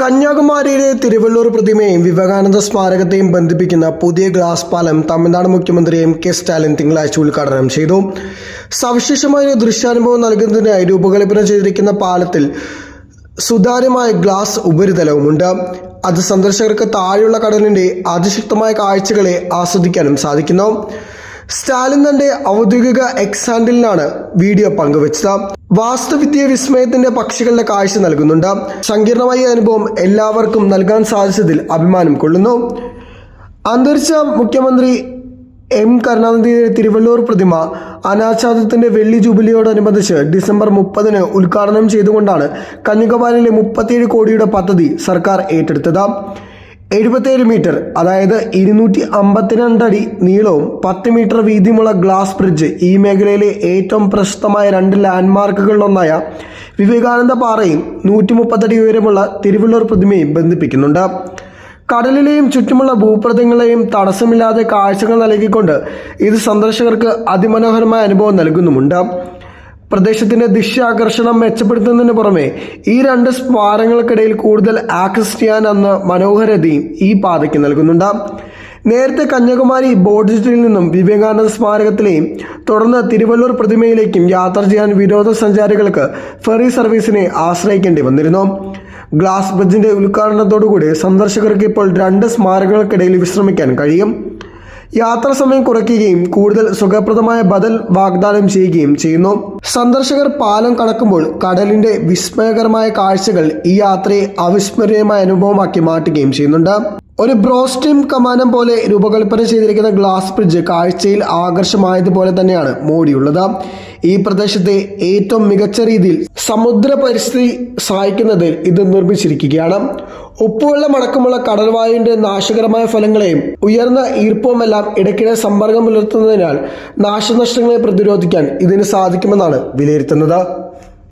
കന്യാകുമാരിയിലെ തിരുവള്ളൂർ പ്രതിമയും വിവേകാനന്ദ സ്മാരകത്തെയും ബന്ധിപ്പിക്കുന്ന പുതിയ ഗ്ലാസ് പാലം തമിഴ്നാട് മുഖ്യമന്ത്രി എം കെ സ്റ്റാലിൻ തിങ്കളാഴ്ച ഉദ്ഘാടനം ചെയ്തു. സവിശേഷമായ ദൃശ്യാനുഭവം നൽകുന്നതിനായി രൂപകൽപ്പന ചെയ്തിരിക്കുന്ന പാലത്തിൽ സുതാര്യമായ ഗ്ലാസ് ഉപരിതലവുമുണ്ട്. അത് സന്ദർശകർക്ക് താഴെയുള്ള കടലിന്റെ അതിശക്തമായ കാഴ്ചകളെ ആസ്വദിക്കാനും സാധിക്കുന്നു. സ്റ്റാലിൻ തന്റെ ഔദ്യോഗിക എക്സ് വീഡിയോ പങ്കുവച്ചത്. വാസ്തുവിദ്യ വിസ്മയത്തിന്റെ പക്ഷികളുടെ കാഴ്ച നൽകുന്നുണ്ട്. സങ്കീർണമായ അനുഭവം എല്ലാവർക്കും നൽകാൻ സാധിച്ചതിൽ അഭിമാനം കൊള്ളുന്നു. അന്തരിച്ച മുഖ്യമന്ത്രി എം കരുണാനിധിയുടെ തിരുവള്ളൂർ പ്രതിമ അനാച്ഛാദത്തിന്റെ വെള്ളി ജൂബിലിയോടനുബന്ധിച്ച് ഡിസംബർ മുപ്പതിന് ഉദ്ഘാടനം ചെയ്തുകൊണ്ടാണ് കന്യാകുമാരിയിലെ മുപ്പത്തിയേഴ് കോടിയുടെ പദ്ധതി സർക്കാർ ഏറ്റെടുത്തത്. എഴുപത്തേഴ് മീറ്റർ അതായത് ഇരുന്നൂറ്റി അമ്പത്തിരണ്ട് അടി നീളവും പത്ത് മീറ്റർ വീതിയുമുള്ള ഗ്ലാസ് ബ്രിഡ്ജ് ഈ മേഖലയിലെ ഏറ്റവും പ്രശസ്തമായ രണ്ട് ലാൻഡ്മാർക്കുകളിലൊന്നായ വിവേകാനന്ദ പാറയും നൂറ്റി മുപ്പത്തടി ഉയരമുള്ള തിരുവള്ളൂർ പ്രതിമയും ബന്ധിപ്പിക്കുന്നുണ്ട്. കടലിലെയും ചുറ്റുമുള്ള ഭൂപ്രദേശങ്ങളെയും തടസ്സമില്ലാതെ കാഴ്ചകൾ നൽകിക്കൊണ്ട് ഇത് സന്ദർശകർക്ക് അതിമനോഹരമായ അനുഭവം നൽകുന്നുമുണ്ട്. പ്രദേശത്തിന്റെ ദൃശ്യാകർഷണം മെച്ചപ്പെടുത്തുന്നതിന് പുറമെ ഈ രണ്ട് സ്മാരകങ്ങൾക്കിടയിൽ കൂടുതൽ ആക്സസ് ചെയ്യാൻ അന്ന് മനോഹരതയും ഈ പാതയ്ക്ക് നൽകുന്നുണ്ട്. നേരത്തെ കന്യാകുമാരി ബോർഡിറ്റിൽ നിന്നും വിവേകാനന്ദ സ്മാരകത്തിലെയും തുടർന്ന് തിരുവല്ലൂർ പ്രതിമയിലേക്കും യാത്ര ചെയ്യാൻ വിനോദസഞ്ചാരികൾക്ക് ഫെറി സർവീസിനെ ആശ്രയിക്കേണ്ടി വന്നിരുന്നു. ഗ്ലാസ് ബ്രിഡ്ജിന്റെ ഉദ്ഘാടനത്തോടുകൂടി സന്ദർശകർക്ക് ഇപ്പോൾ രണ്ട് സ്മാരകങ്ങൾക്കിടയിൽ വിശ്രമിക്കാൻ കഴിയും. യാത്രാ സമയം കുറയ്ക്കുകയും കൂടുതൽ സുഖപ്രദമായ ബദൽ വാഗ്ദാനം ചെയ്യുകയും ചെയ്യുന്നു. സന്ദർശകർ പാലം കടക്കുമ്പോൾ കടലിന്റെ വിസ്മയകരമായ കാഴ്ചകൾ ഈ യാത്രയെ അവിസ്മരണീയമായ അനുഭവമാക്കി മാറ്റുകയും ചെയ്യുന്നുണ്ട്. ഒരു ബ്രോസ്റ്റിം കമാനം പോലെ രൂപകൽപ്പന ചെയ്തിരിക്കുന്ന ഗ്ലാസ് ബ്രിഡ്ജ് കാഴ്ചയിൽ ആകർഷമായതുപോലെ തന്നെയാണ് മോടിയുള്ളത്. ഈ പ്രദേശത്തെ ഏറ്റവും മികച്ച രീതിയിൽ സമുദ്ര പരിസ്ഥിതി സഹായിക്കുന്നതിൽ ഇത് നിർമ്മിച്ചിരിക്കുകയാണ്. ഉപ്പുവെള്ളം അടക്കമുള്ള കടൽവായുവിന്റെ നാശകരമായ ഫലങ്ങളെയും ഉയർന്ന ഈർപ്പവുമെല്ലാം ഇടയ്ക്കിടെ സമ്പർക്കം പുലർത്തുന്നതിനാൽ നാശനഷ്ടങ്ങളെ പ്രതിരോധിക്കാൻ ഇതിന് സാധിക്കുമെന്നാണ് വിലയിരുത്തുന്നത്.